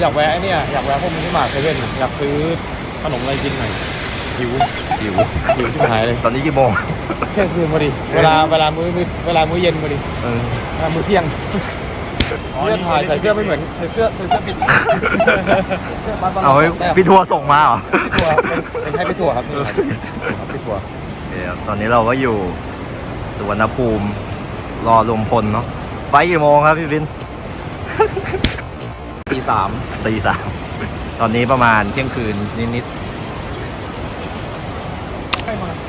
อยากแวะไอ้เนี่ยอยากแวะพวกมินิมาร์ทเซเว่นอยากซื้อขนมอะไรกินหน่อยหิวหิวหิวชิบหายเลยตอนนี้กี่โมงเที่ยงคืนพอดีเวลาเวลามื้อมื้อเวลามื้อเย็นพอดีเออเวลามื้อเที่ยงเสื้อถ่ายใส่เสื้อไม่เหมือนใส่เสื้อใส่เสื้อผิดเสื้อบ้านๆเอาให้แต้มพี่ทัวร์ส่งมาเหรอพี่ถั่วเป็นเป็นให้พี่ถั่วครับนี่ครับพี่ถั่วโอเคครับตอนนี้เราก็อยู่สุวรรณภูมิรอลมพลเนาะไปกี่โมงครับพี่วินตี สามตีสามตอนนี้ประมาณเที่ยงคืนนิดให้มาๆ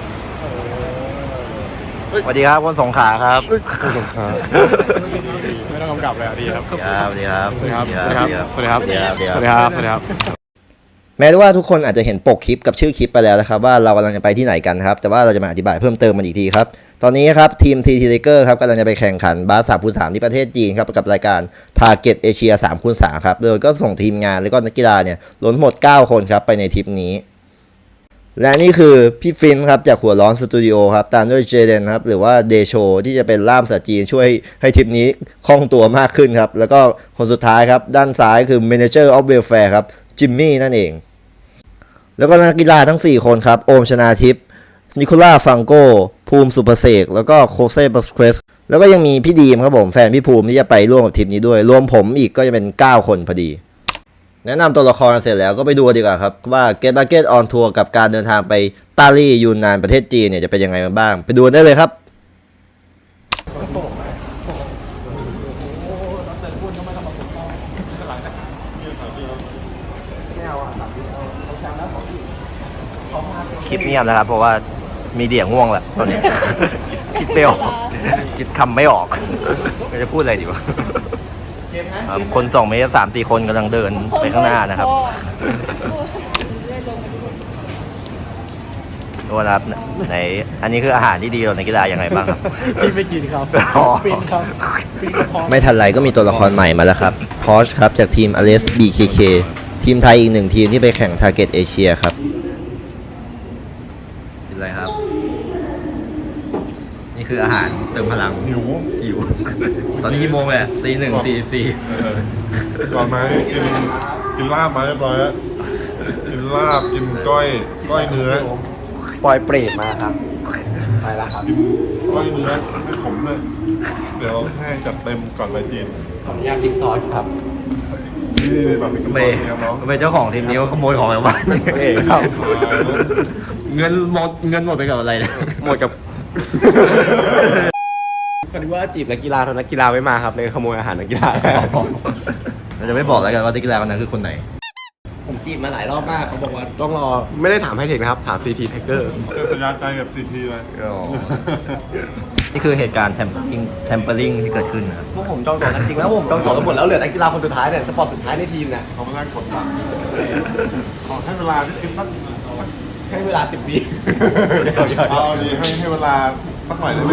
สวัสดีครับคนสงขลาครับสงขลาไม่ต้องกำกับเลยอะดีครับสวัสดีครับสวัสดีครับสวัสดีครับ สวัสดีครับ สวัสดีครับ สวัสดีครับ สวัสดีครับ แม้ว่าทุกคนอาจจะเห็นปกคลิปกับชื่อคลิปไปแล้วนะครับ ว่าเรากำลังจะไปที่ไหนกันครับ แต่ว่าเราจะมาอธิบายเพิ่มเติมมันอีกทีครับ ตอนนี้ครับทีม TT Tiger ครับกำลังจะไปแข่งขันบาส3คูณ3ที่ประเทศจีนครับกับรายการ Target Asia 3คูณ3ครับ โดยก็ส่งทีมงานแล้วก็นักกีฬาเนี่ยล้นหมด 9 คนครับไปในทริปนี้ และนี่คือพี่ฟินครับจากหัวร้อนสตูดิโอครับ ตามด้วยเจเดนครับหรือว่าเดโชที่จะเป็นล่ามภาษาจีนช่วยให้ทริปนี้คล่องตัวมากขึ้นครับ แล้วก็คนสุดท้ายครับ ด้านซ้ายคือ Manager of Welfare ครับจิมมี่นั่นเอง แล้วก็นักกีฬาทั้ง 4 คนครับโอมชนาทิพย์นิโคล่าฟังโก ภูมิสุภเสกแล้วก็โคเซ่บัสเครสแล้วก็ยังมีพี่ดีมครับผมแฟนพี่ภูมิที่จะไปร่วมกับทริปนี้ด้วย รวมผมอีกก็จะเป็น 9 คนพอดี แนะนำตัวละครเสร็จแล้วก็ไปดูดีกว่าครับ ว่า Get Bucket on Tour กับการเดินทางไปตาลี่ยูนนานประเทศจีนเนี่ยจะเป็นยังไงบ้าง ไปดูได้เลยครับคลิปเงียบนะครับเพราะว่า มีเดี่ยง่วงแหละตอนนี้ คิดไม่ออก คิดคำไม่ออกไม่จะพูดอะไรดีวะครับคนสองเมตรสามสี่คนกำลังเดินไปข้างหน้านะครับดูนะครับไหนอันนี้คืออาหารที่ดีต่อนักกีฬาอย่างไรบ้างครับพี่ไม่กินครับอ๋อฟินครับฟินกับพอไม่ทันไรก็มีตัวละครใหม่มาแล้วครับพอชครับจากทีม a l e s BKK ทีมไทยอีกหนึ่งทีมที่ไปแข่ง Target Asia ครับ กินอะไรครับ นี่ คืออาหารเติมพลังหิวหิว ตอนนี้กี่โมงเลยตีหนึ่งสี่สี่เออก่อนมากินกินลาบมาเรียบร้อยแล้วกินลาบกินก้อยก้อยเนื้อปล่อยเปรตมาครับไปแล้วครับกินก้อยเนื้อไม่ขมเลยเดี๋ยวให้จัดเต็มก่อนไปจีนขออนุญาตติ๊กทอครับนี่นี่แบบเป็นเมก้อยย์เนื้อน้องเมย์เจ้าของทีมนี้ว่าขโมยของจากบ้านเอกครับ เงินหมดเงินหมดไปกับอะไรเนี่ยหมดกับ พอดีว่าจีบนักกีฬาเท่านักกีฬาไม่มาครับเลยขโมยอาหารนักกีฬาเราจะไม่บอกแล้วกันว่านักกีฬาคนนั้นคือคนไหน ผมจีบมาหลายรอบมากเขาบอกว่าต้องรอไม่ได้ถามให้เทคนะครับ ถามซีทีไทเกอร์เซ็นสัญญาใจกับซีทีไว้นี่คือเหตุการณ์แทมเปอริงแทมเปอริงที่เกิดขึ้นนะครับพวกผมจองตั๋วกันจริงแล้วผมจองตั๋วกันหมดแล้วเหลือนักกีฬาคนสุดท้ายเนี่ยสปอร์ตสุดท้ายในทีมเนี่ยเขามานั่งกดดันขอให้เวลาที่คิดสักสัก ให้เวลาสิบวิเอาดีให้ให้เวลาสักหน่อยได้ไหม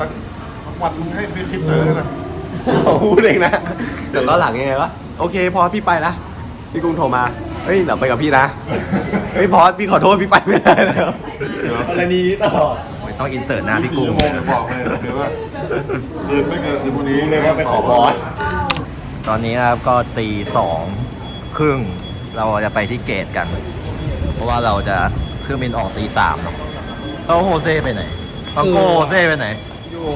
สักสักวันให้พี่คิดหน่อยแล้วกันนะพูดเองนะ เดี๋ยวล้อหลังยังไงวะ โอเค พอพี่ไปนะ พี่กุ้งโทรมา เฮ้ยเดี๋ยวไปกับพี่นะ เฮ้ยพอสพี่ขอโทษพี่ไปไม่ได้แล้วอะไรนี้ตลอดไม่ต้องอินเสิร์ตหน้าพี่สี่กุ้งชั่วโมงจะบอกเลยคือว่าคืนไม่เกินคืนพรุ่งนี้เลยว่าไปขอบอสตอนนี้นะครับก็ตีสองครึ่งเราจะไปที่เกตกัน เพราะว่าเราจะเครื่องบินออกตีสามเนาะแล้วโฮเซ่ไปไหนฟังโกโฮเซ่ไปไหน อยู่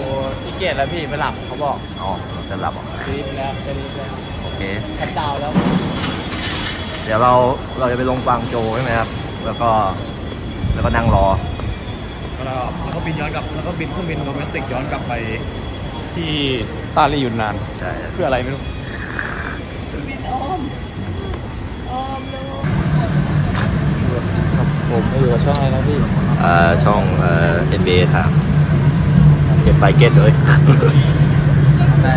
ที่เกตแล้วพี่ไปหลับเขาบอกอ๋อเราจะหลับเหรอซีฟแล้วซีฟแล้วโอเคแคปดาวแล้วเดี๋ยวเราเราจะไปลงกวางโจวใช่ไหมครับ แล้วก็แล้วก็นั่งรอ แล้วแล้วก็บินย้อนกลับ แล้วก็บินเครื่องบินโดเมสติกย้อนกลับไปที่ตาลีอยู่นาน ใช่ เพื่ออะไรไม่รู้ ครับผมอยู่กับ ช่องอะไรนะพี่เอ่อช่องเอ่อ NBA ถามเก็บไปเก็ตเลยใน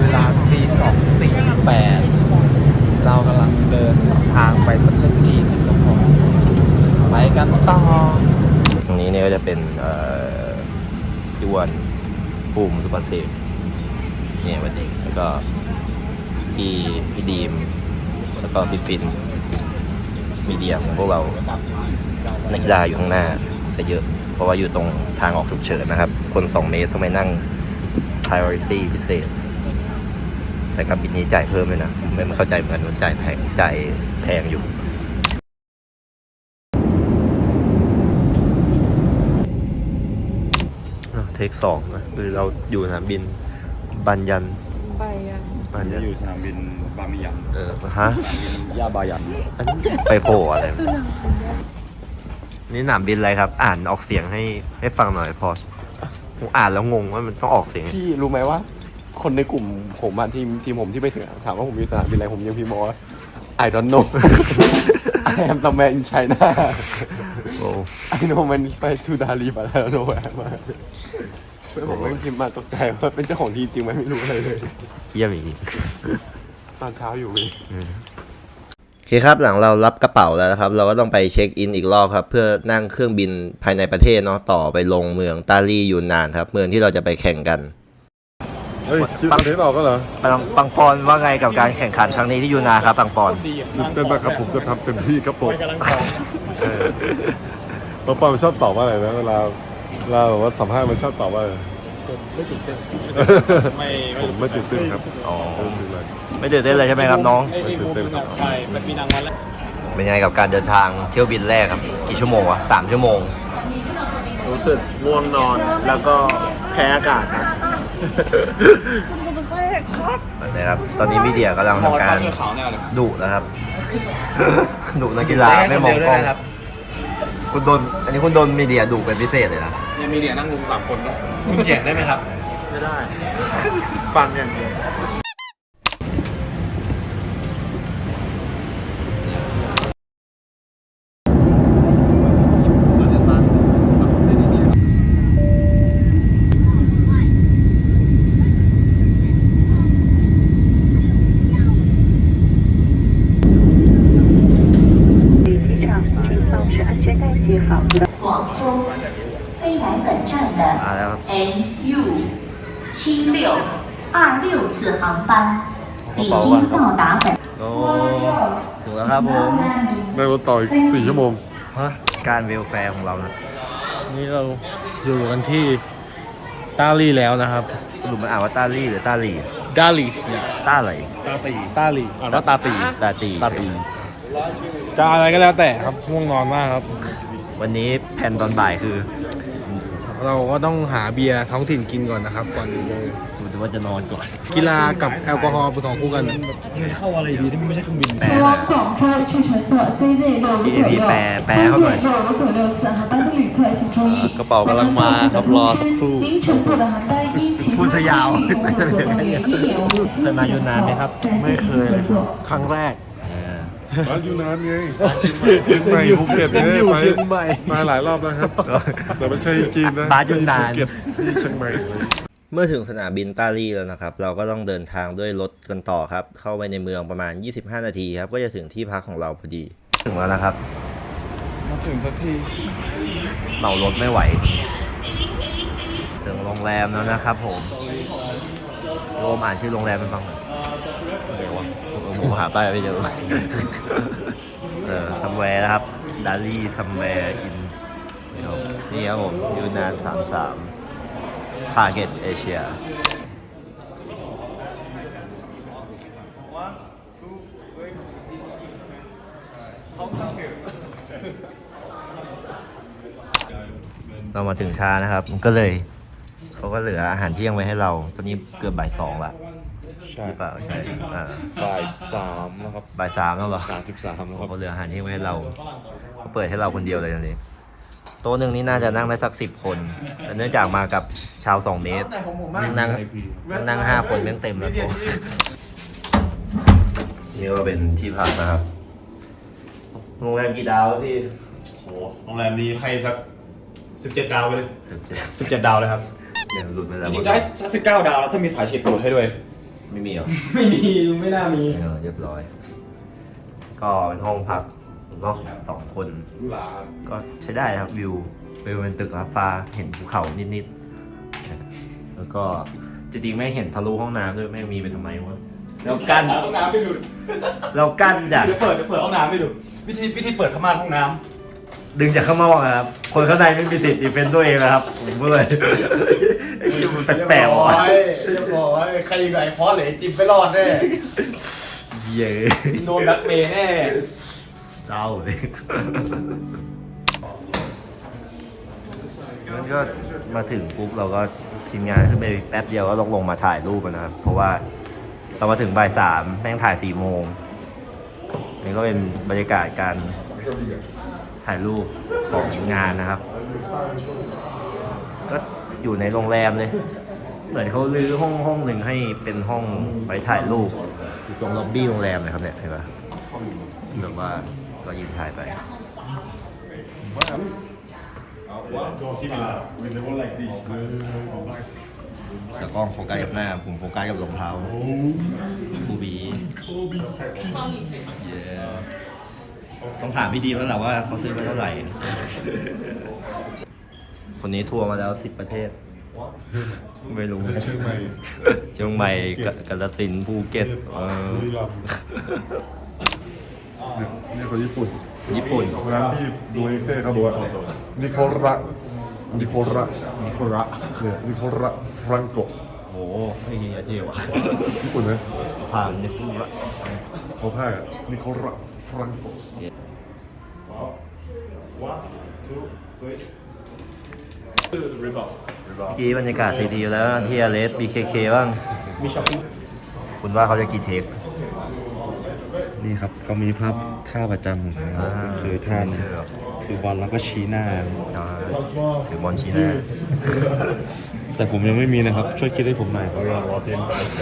เวลาตีสองสี่แปดเรากำลังเดินทางไปประเทศจีนนะครับผมไปกันต่อตรงนี้เนี่ยก็จะเป็นเอ่อพี่อ้วนภูมิสุภเสษเนี่ยวันนี้แล้วก็พี่พี่ดีม แล้วก็พี่ฟิน มีเดียมพวกเรานักกีฬาอยู่ข้างหน้าซะเยอะ เพราะว่าอยู่ตรงทางออกฉุกเฉินนะครับ คน 2 เมตรต้องไปนั่ง priority พิเศษสายการบินนี้จ่ายเพิ่มเลยนะ ไม่เข้าใจเหมือนกันว่าจ่ายแพงจ่ายแพงอยู่เทคสองนะคือเราอยู่สนามบินบันยัน ไปยังบันยันอยู่สนามบินบามิยันเออฮะสนามบินย่าบายันอันนี้ไปโผล่อะไรนี่สนามบินอะไรครับ อ่านออกเสียงให้ให้ฟังหน่อยพอผมอ่านแล้วงงว่ามันต้องออกเสียงพี่รู้ไหมว่า คนในกลุ่มผมอะทีมทีมผมที่ไปถึงอะถามว่าผมอยู่สนามบินอะไรผมยังพิมพ์บอกว่า I don't know I am the man in China โอ้ I know man is by to Dali but I don't know where มาเพื่อนผมไม่งพิมพ์มาตกใจว่าเป็นเจ้าของทีมจริงไหมไม่รู้อะไรเลยเยี่ยมอีกตอนเช้าอยู่เลยโอเคครับหลังเรารับกระเป๋าแล้วนะครับ เราก็ต้องไปเช็คอินอีกรอบครับ เพื่อนั่งเครื่องบินภายในประเทศเนาะต่อไปลงเมืองตาลี่ยูนนานครับเมืองที่เราจะไปแข่งกันเฮ้ยคิดคอนเทนต์ออกก็เหรอปังปังปอนว่าไงกับการแข่งขันครั้งนี้ที่ยูนาครับปังปอนตื่นเต้นมากครับผมจะทำเต็มที่ครับผมปอปอมันชอบตอบว่าอะไรนะเวลา เวลาแบบว่าสัมภาษณ์มันชอบตอบว่าอะไรไม่ตื่นเต้นไม่ผมไม่ตื่นเต้นครับอ๋อ ไม่รู้สึกอะไรไม่ตื่นเต้นเลยใช่ไหมครับน้อง ไม่ตื่นเต้นครับเป็นยังไงกับการเดินทางเที่ยวบินแรกครับ กี่ชั่วโมงวะสามชั่วโมง รู้สึกง่วงนอนแล้วก็แพ้อากาศครับนะครับ ตอนนี้มีเดียกำลังทำการดุนะครับดุนักกีฬาไม่มองกล้องคุณโดน อันนี้คุณโดนมีเดียดุเป็นพิเศษเลยนะ ยังมีเดียนั่งลุมสามคนคุณเขียนได้ไหมครับ ไม่ได้ ฟังอย่างเดียว 飞来本站 มา 的 แล้วครับ MU 七六二六次航班已经到达本。 โอ้ถึงแล้วครับผม ได้รถต่ออีกสี่ชั่วโมง ฮะการเวลแฟร์ของเรานะ นี่เราอยู่กันที่ตาลีแล้วนะครับ สรุปมันอ่านว่าตาลี่หรือตาลี ดาลี ต้าไหล ตาตีตาลีอ่านว่าตาตี ตาตี ตาตี จะอะไรก็แล้วแต่ครับง่วงนอนมากครับ วันนี้แผนตอนบ่ายคือ เราก็ต้องหาเบียร์ท้องถิ่นกินก่อนนะครับ ก่อนอื่นเลย ดูว่าจะนอนก่อน กีฬากับแอลกอฮอล์เป็นของคู่กัน เข้าอะไรดีที่ไม่ใช่เครื่องบิน แปลหน่อย 广州去乘坐 C 内六五 พี่พี่แปลแปลเขาหน่อย 六五九六次航班的旅客请注意， กระเป๋ากำลังมาครับรอสักครู่ 您乘坐的航班因其 พูดซะยาว 工作原因延误。 เคยมายูนานไหมครับ ไม่เคยเลยครับ ครั้งแรก ร้านอยู่นานไงเชียงใหม่ภูเก็ตเนี่ยอยู่ไปเชียงใหม่มาหลายรอบแล้วครับ แต่ไม่ใช่จีนนะบาสยูนาน ภูเก็ตที่เชียงใหม่ เมื่อถึงสนามบินตาลี่แล้วนะครับ เราก็ต้องเดินทางด้วยรถกันต่อครับ เข้าไปในเมืองประมาณ 25 นาทีครับ ก็จะถึงที่พักของเราพอดี ถึงแล้วนะครับ มาถึงสักทีเหมารถไม่ไหว ถึงโรงแรมแล้วนะครับผมโรมอ่านชื่อโรงแรมเป็นฟังหน่อยเดี๋ยววะ ผมหาป้ายไม่เจอเออซัมแวร์นะครับดาลี่ซัมแวร์อินนี่ครับผมยูนานสามสามทาร์เก็ตเอเชียเรามาถึงช้านะครับ มันก็เลย เขาก็เหลืออาหารเที่ยงไว้ให้เรา ตอนนี้เกือบบ่ายสองละ ใช่ หรือเปล่าใช่อ่าบ่ายสามนะครับบ่ายสามแล้วเหรอสามสิบสามแล้วครับเขาเหลืออาหารเที่ยงไว้ให้เราเขาเปิดให้เราคนเดียวเลยนั่นเองโต๊ะหนึ่งนี่น่าจะนั่งได้สักสิบคนแต่เนื่องจากมากับชาวสองเมตรนั่ง นั่งห้าคนแม่งเต็มแล้วโต๊ะนี่ก็เป็นที่พักนะครับ โรงแรมกี่ดาวครับพี่โหโรงแรมนี้ให้สักสิบเจ็ดดาวไปเลยสิบเจ็ดสิบเจ็ดดาวเลยครับ ยังหลุดไปแล้วจหมริดงๆจะให้สักสิบเก้าดาวแล้วถ้ามีสายเช็คโหลดให้ด้วย ไม่มีเหรอไม่มีไม่น่ามีเออเรียบร้อย ก็เป็นห้องพักเนาะสองคนก็ใช้ได้นะครับวิววิวเป็นตึกลาฟ้าเห็นภูเขานิดๆแล้วก็จริงๆไม่เห็นทะลุห้องน้ำด้วยไม่มีไปทำไมวะแล้วกั้นห้องน้ำไปดูเรากั้นจาก เดี๋ยวเปิดเดี๋ยวเปิดห้องน้ำไปดู วิธีวิธีเปิดผ้าม่านห้องน้ ดึงจากข้างนอกอะครับำคนข้างในไม่มีสิทธิ์ดีเฟนต์ตัวเองนะครับผมพูดเลยไอ้ชิมันแปลกๆว่ะเรียบร้อยใครอยู่ไหนพอเลยจิบไปรอดแน่เย้โดนแบ็คเมย์แน่เศร้าเลยมันก็มาถึงปุ๊บเราก็ทีมงานขึ้นไปแป๊บเดียวก็ลงลงมาถ่ายรูปกันนะครับ เพราะว่าเรามาถึงบ่ายสามแม่งถ่ายสี่โมงนี่ก็เป็นบรรยากาศการ ถ่ายรูปของงานนะครับ ก็อยู่ในโรงแรมเลย เหมือนเขาลื้อห้องห้องหนึ่งให้เป็นห้องไว้ถ่ายรูปอยู่ตรงล็อบบี้โรงแรมเลยครับเนี่ยเห็นปะแบบว่าก็ยืนถ่ายไป แต่กล้องโฟกัสกับหน้า ผมโฟกัสกับรองเท้าคูบีเย้ ต้องถามพี่ดีแล้วแหละว่าเขาซื้อมาเท่าไหร่ คนนี้ทัวร์มาแล้วสิบประเทศ ไม่รู้ เชียงใหม่เชียงใหม่กกาฬสินธุ์ภูเก็ตเออบุรีรัมย์ เนี่ยเนี่ยคนญี่ปุ่นญี่ปุ่นร้านที่ดูเอ็กเซ่เขาบอกว่านิโคระนิโคระนิโคระเนี่ยนิโคระฟรังโกโอ้โหไอ้เหี้ยเท่ว่ะญี่ปุ่นไหมผ่านนิโคระเขาพากอะนิโคระฟ รังโกเมื่อกี้บรรยากาศซีทีแล้วที่อาเลส BKK บ้างคุณว่าเขาจะกี่เทค นี่ครับเขามีภาพท่าประจำของเขาอ่าคือท่านี้คือบอลแล้วก็ชี้หน้าใช่ถือบอลชีน่าแต่ผมยังไม่มีนะครับ ช่วยคิดให้ผมหน่อย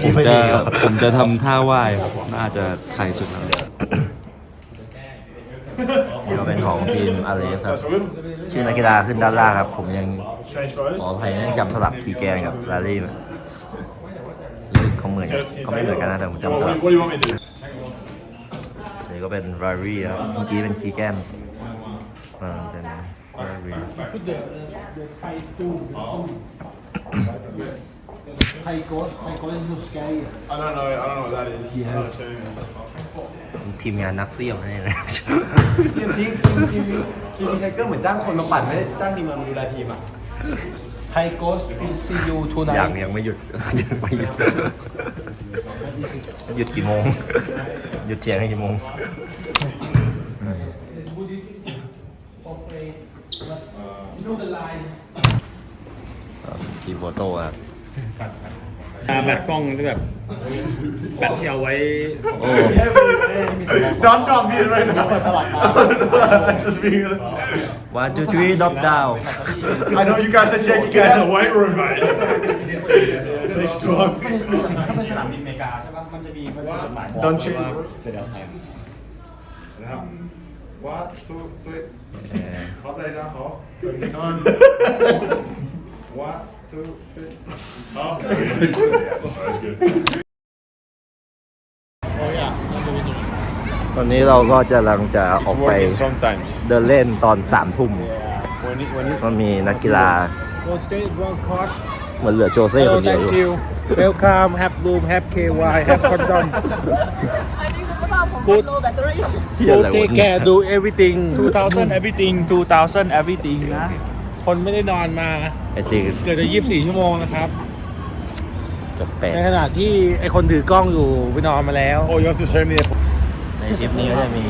ผมไม่จะมีครับผมจะทำท่าไหว้ครับน่าจะไทยสุดแล้ว นี่ก็เป็นของ ทีมอาเลสครับ ชื่อนักกีฬาขึ้นด้านล่างครับ ผมยังขออภัยนะจำสลับคีย์แกนกับลารี่มารู้สึกเขาเหมือนกันเขาไม่เหมือนกันนะแต่ผมจำสลับนี่ก็เป็นรารี่ครับเมื่อกี้เป็นคีย์แกนอ่าเป็นรารี่ I don't know I don't know what that is ทีมงานนักเสี่ยวนี่นะจริงจริงจริงจริงทีไทเกอร์เหมือนจ้างคนมาปั่นไม่ได้จ้างทีมมาดูแลทีมอะยังยังไม่หยุด ยังไม่หยุด หยุดกี่โมง หยุดเที่ยงให้กี่โมงอืมครับทีมโฟโต้ครับ ตาแบตกล้องที่แบบแบตที่เอาไว้ โอ้ Don't drop me right now ตลอดมา Just being one two three drop down I know you guys are shaking in the white room mate Takes too long ถ้าเป็นสนามบินอเมริกาใช่ป่ะ มันจะมีมันจะจดหมายบอก Don't cheat ว่าเดี๋ยวเดี๋ยวแทน One two three เอ่อ 好再一张好 One two three 好 That's good ตอนนี้เราก็จะกำลังจะออกไป sometimes เดินเล่นตอนสามทุ่มมันมีนักกีฬาเหมือนเหลือโจเซ่คนเดียวอยู่ Welcome have room have KY have condom กูดแบตเตอรี่ที่อะไรวะ take care do everything 2000 everything 2000 everything นะ คนไม่ได้นอนมาไอจริงเกือบจะ24ชั่วโมงนะครับเกับแปดในขณะที่ไอคนถือกล้องอยู่ไปนอนมาแล้ว Oh you have to send me a ในทริปนี้ก็จะมี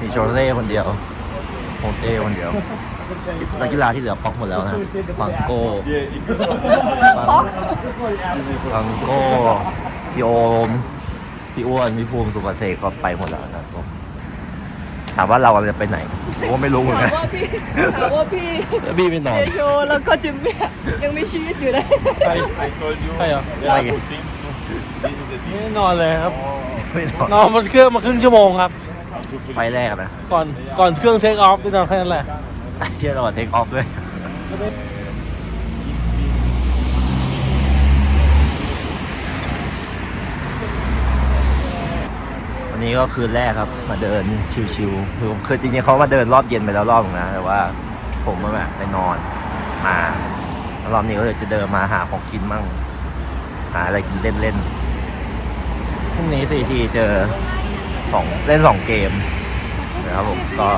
มีโจเซ่คนเดียวโฮเซ่คนเดียวนักกีฬาที่เหลือป๊อกหมดแล้วนะฟังโก้ฟังโก้พี่โอมพี่อ้วนพี่ภูมิสุภเสกก็ไปหมดแล้วนะครับถามว่าเราจะไปไหน ผมก็ไม่รู้เหมือนถากัมนว่าพี่ถามว่าพี่แล้วพี่ไม่นอนเดโชแล้วก็จิมมี่ยังมีชีวิตอยู่เลยใช่เหรออะไรกันไม่ได้นอนเลยครับไม่นอนนอนบนเครื่องมาครึ่งชั่วโมงครับไฟแรกนะก่อนก่อนเครื่องเทคออฟที่นอนแค่นั้นแหละ เชื่อเราเทคออฟด้วย วันนี้ก็คืนแรกครับ มาเดินชิวๆคือคือจริงๆเขามาเดินรอบเย็นไปแล้วรอบนึงนะแต่ว่าผมมาแบบไปนอนมาแล้วรอบนี้ก็เลยจะเดินมาหาของกินมั่ง หาอะไรกินเล่นๆพรุ่งนี้สี่ทีเจอสองเล่นสองเกมนะครับผมก็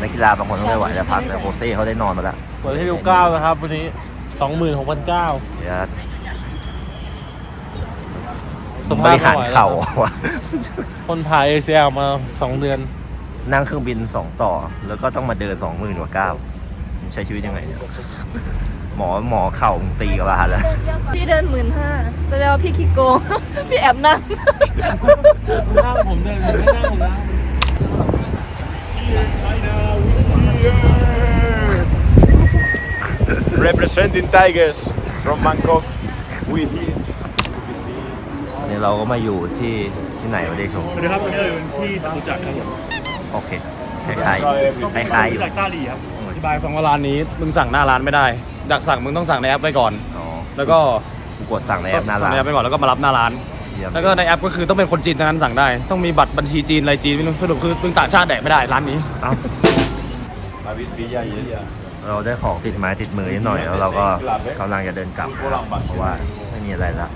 นักกีฬาบางคนก็ไม่ไหวแล้วพักแต่โฮเซ่เขาได้นอนมาแล้ว เปิดให้ดูเก้านะครับวันนี้สองหมื่นหกพันเก้าเดี๋ยว บริหารเข่าว่ะคนผ่า ACL มาสองเดือน นั่งเครื่องบินสองต่อ แล้วก็ต้องมาเดินสองหมื่นกว่าเก้าใช้ชีวิตยังไงเนี่ยหมอหมอเข่ามึงตีกับาแล้วพี่เดินหมื่นห้าแสดงว่าพี่ขี้โกง พี่แอบนั่งนั่งผมเดินผมไม่นั่งผมนั่ง representing Tigers from Bangkok we here นี่เราก็มาอยู่ที่ที่ไหนวะเดชงสวัสดีครับวันนี้เราอยู่ที่จตุจักรครับผมโอเคคล้ายๆคล้ายๆอยู่จากต้าหลีครับอธิบายฟังว่าร้านนี้มึงสั่งหน้าร้านไม่ได้อยากสั่งมึงต้องสั่งในแอปไว้ก่อนอ๋อแล้วก็กูกดสั่งในแอปหน้าสั่ร้างนในแอปไปก่อนแล้วก็มารับหน้าร้านเยี่ยมแล้วก็ในแอปก็คือต้องเป็นคนจีนเท่านั้นสั่งได้ ต้องมีบัตรบัญชีจีนอะไรจีนไม่รู้สรุปคือมึงต่างชาติแดกไม่ได้ร้านนี้เอ้า David Villa y ella เราได้ของติดไม้ติดมือนิดหน่อยแล้วเราก็กำลังจะเดินกลับนะครับเพราะว่าไม่มีอะไรละ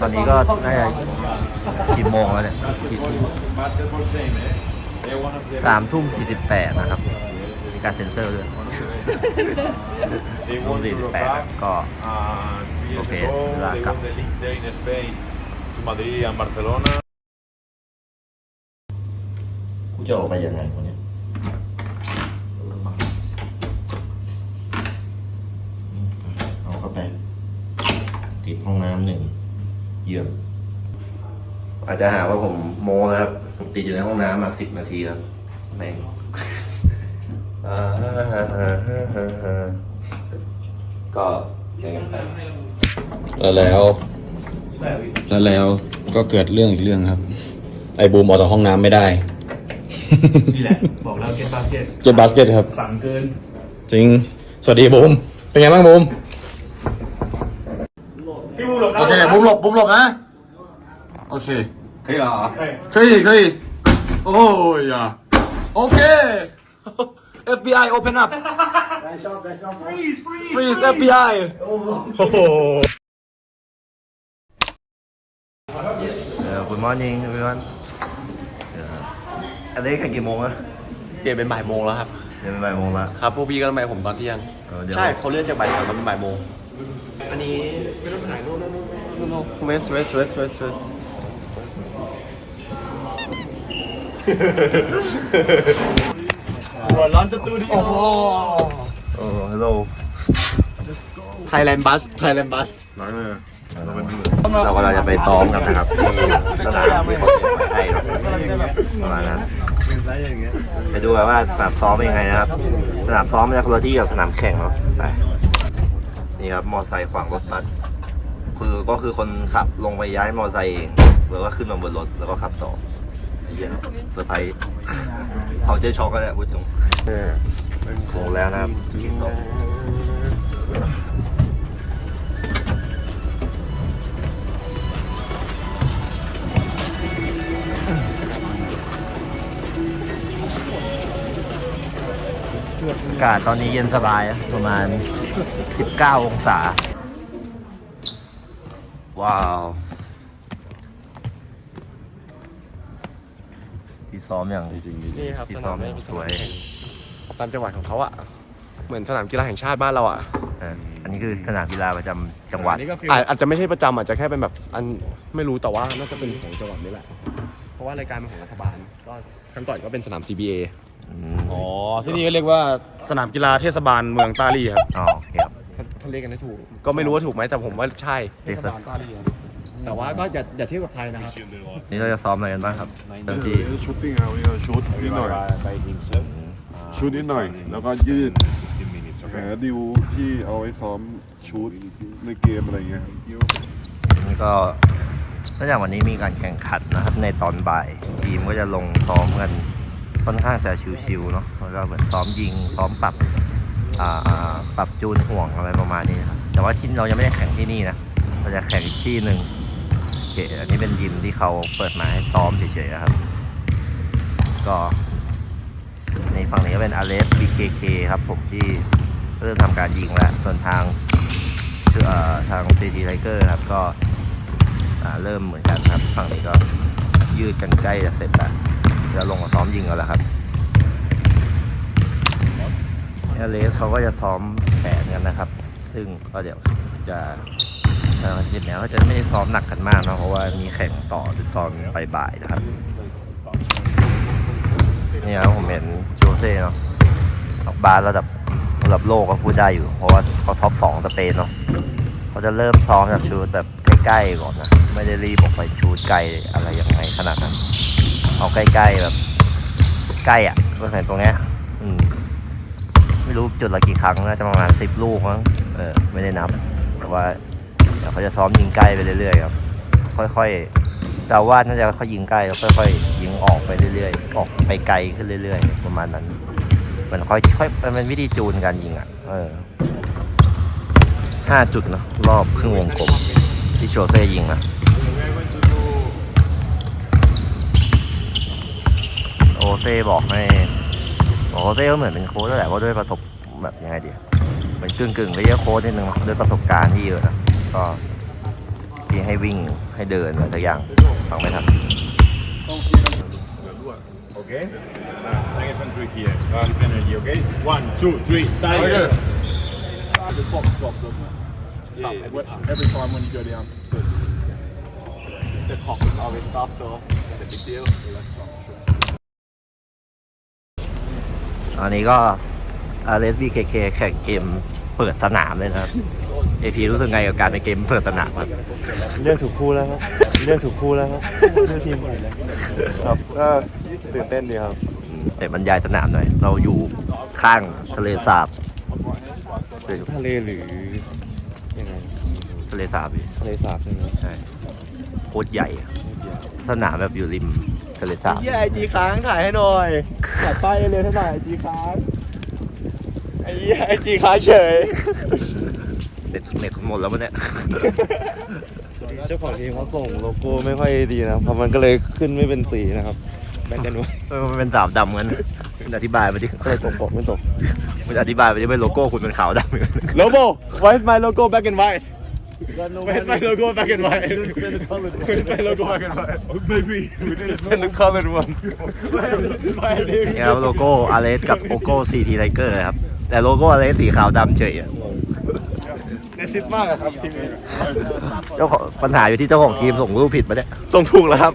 ตอนนี้ก็น่าจะกี่โมงแล้วเนี่ยกี่ทุ่ม basketball team eh they're one of the สามทุ่มสี่สิบแปดนะครับ มีการเซ็นเซอร์ด้วย they ทุ่ม won สี่สิบแปด Eurocup ก็ and three years Okay, ago la they cap. won the league there in Spain to Madrid and Barcelona กูจะออกไปยังไงคนนี้เอาเข้าไปติด ห้องน้ำหนึ่งเยี่ยม อาจจะหาว่าผมโมนะครับผมติดอยู่ในห้องน้ำมาสิบนาทีครับแม่งอ่าก็ยังไงไปแล้วแล้ว แล้วแล้วก็เกิดเรื่องอีกเรื่องครับ ไอ้บูมออกจากห้องน้ำไม่ได้ นี่แหละ บอกแล้วเก็ตบาสเก็ตเจ็บบาสเกตครับสั่งเกิน จริง สวัสดีบูม เป็นไงบ้างบูมพี่บู หลบ โอเคบูมหลบบูมหลบนะ โอเค 可以啊可以可以哦呀 OK FBI open up freeze freeze freeze FBI โอ้โห เออ Good morning everyone เดี๋ยวนะอันนี้แข่งกี่โมงอะ เปลี่ยนเป็นบ่ายโมงแล้วครับ เดี๋ยวเป็นบ่ายโมงละ ครับพวกพี่ก็ทำไมผมตอนเที่ยง เออเดี๋ยว ใช่เขาเลื่อนจากบ่ายสามมาเป็นบ่ายโมง อันนี้ไม่ต้องถ่ายรู ู ปนะนู่นนู่นนู่นเวสเวสเวสเวสเวสโอ้ฮัลโหลไทยแลนด์บัสไทยแลนด์บัสล้างเลยเราเป็นเรากำลังจะไปซ้อมกันนะครับที่สนามที่เขาเตรียมไว้ให้ประมาณนั้นไปดูกันว่าสนามซ้อมเป็นยังไงนะครับ สนามซ้อมมันจะคนละที่กับสนามแข่งเนาะไปนี่ครับมอไซค์ขวางรถบัส คือก็คือคนขับลงไปย้ายมอไซค์เองแล้วก็ขึ้นมาบนรถแล้วก็ขับต่อไอ้เหี้ยเซอร์ไพรส์เขาเจอช็อกกันแหละพูดตรงโงแล้วนะครับองอากาศตอนนี้เย็นสบาย ประมาณ 19 องศา ว้าวที่ซ้อมอย่างนี่ครับที่สซ้นาอมมอย่างสวยตามจังหวัดของเขาอะเหมือนสนามกีฬาแห่งชาติบ้านเราอะอะอันนี้คือสนามกีฬาประจำจังหวัดอันนี้ก็ฟิลอาจอาจจะไม่ใช่ประจำอาจจะแค่เป็นแบบอันไม่รู้แต่ว่าน่าจะเป็นของจังหวัดนี่แหละ เพราะว่ารายการเป็นของรัฐบาล ก็ครั้งก่อนก็เป็นสนาม CBA อืมอ๋อ ที่นี่ก็เรียกว่าสนามกีฬาเทศบาลเมืองตาลีครับ อ๋อโอเคครับถ้าถ้า เรียกกันได้ถูกก็ไม่รู้ว่าถูกไหมแต่ผมว่าใช่เรียกสักแต่ว่าก็อย่าอย่าเทียบกับไทยนะครับ นี่เราจะซ้อมอะไรกันบ้างครับเริ่มที่ ชุดติ้งเอาเนี่ยชุดนิดหน่อย by himself ชุดนิดหน่อย แล้วก็ยืดหาดิวที่เอาไว้ซ้อมชุดในเกมอะไรเงี้ยนี่ก็เนื่องจากวันนี้มีการแข่งขันนะครับ ในตอนบ่าย ทีมก็จะลงซ้อมกันค่อนข้างจะชิวๆเนาะแล้วก็เหมือนซ้อมยิงซ้อมปรับอ่าอ่า ปรับจูนห่วงอะไรประมาณนี้ครับแต่ว่าชิ้นเรายังไม่ได้แข่งที่นี่นะเราจะแข่งอีกที่หนึ่งโอเคอันนี้เป็นยิมที่เขาเปิดมาให้ซ้อมเฉยๆนะครับ ก็ในฝั่งนี้ก็เป็น r s BKK ครับผมที่เริ่มทำการยิงแล้วส่วนทางคือเอ่ทาง CT Tiger ครับก็อ่าเริ่มเหมือนกันครับ ฝั่งนี้ก็ยืดกันใกล้จะเสร็จแล้วจะลงมาซ้อมยิงกันแล้วครับ เลสเขาก็จะซ้อมแผนกันนะครับ ซึ่งก็เดี๋ยวจะทางทีมเนี่ยเขาจะไม่ได้ซ้อมหนักกันมากเนอะเพราะว่ามีแข่งต่อตอนบ่ายๆนะครับนี่ครับผมเห็นโจเซ่เนาะบาสระดับระดับโลกก็พูดได้อยู่ เพราะว่าเขาท็อปสองสเปนเนาะเขาจะเริ่มซ้อมจากชูแบบใกล้ๆก่อนนะ ไม่ได้รีบออกไปชูไกลอะไรยังไงขนาดนั้นเอาใกล้ๆแบบใกล้อะก็เห็นตรงเนี้ย ไม่รู้จุดละกี่ครั้งน่าจะประมาณสิบลูกมั้งเออไม่ได้นับ แต่ว่าเขาจะซ้อมยิงใกล้ไปเรื่อยๆครับ ค่อยๆแต่ว่าน่าจะค่อยยิงใกล้แล้วค่อยๆยิงออกไปเรื่อยๆ ออกไปไกลขึ้นเรื่อย ๆ ประมาณนั้นมันค่อยค่อยมันเป็นวิธีจูนการยิงอะ เออห้าจุดเนอะรอบครึ่งวงกลมที่โชเซ่ยิงนะโอเซ่บอกให้ โอเซ่ก็เหมือนเป็นโค้ชแหละว่าด้วยประสบแบบยังไงดีเหมือนกึ่งกึ่งๆไปเยอะโค้ชนิดนึงด้วยประสบการณ์ที่เยอะนะก็ที่ให้วิ่งให้เดินอะไรสักอย่างฟังไม่ทัน Okay? Nice and tricky here. Run energy, okay? One, two, three, tiger. The clock stops, doesn't it? Yeah, every, every time when you go down. So it's, the clock is always stopped, so not a big deal. Yeah, that's not อันนี้ก็ r s b k k แข่งเกมเปิดสนามเลยนะครับ AP รู้สึกไงกับการเป็นเกมเปิดสนามครับเลือกถูกคู่แล้วครับเลือกถูกคู่แล้วครับเลือกทีมใหม่แล้วครับก็ตื่นเต้นดีครับแต่บรรยายสนามหน่อย เราอยู่ข้างทะเลสาบทะเลหรือยังไงทะเลสาบพี่ทะเลสาบใช่ไหมใช่โคตรใหญ่อะสนามแบบอยู่ริม ทะเลสาบเยี่ยไอจีค้างถ่ายให้หน่อยถ่ายป้ายเลยเท่าไหร่ไอจีค้างไอ้เหี้ยไอจีค้างเฉยเน็ตเน็ตหมดแล้วมันเนี่ยเจ้าของทีมเขาส่งโลโก้ไม่ค่อยดีนะเพราะมันก็เลยขึ้นไม่เป็นสีนะครับแบนกันไว้เออมันเป็นสามดำกันคุณอธิบายไปดิก็เลยตกปกไม่ตกคุณอธิบายไปดิว่าโลโก้คุณเป็นขาวดำอยู่ Lobo why is my logo back in white Where's my logo back in white Where's my logo back in white Maybe we didn't send the colored one นี่ครับโลโก้อาร์เรสกับโลโก้ซีทีไทเกอร์ครับ แต่โลโก้อาร์เรสสีขาวดำเฉยอะเนติสมากอะครับทีมนี้เจ้าของปัญหาอยู่ที่เจ้าของทีมส่งรูปผิดมาเนี่ย ส่งถูกแล้วครับ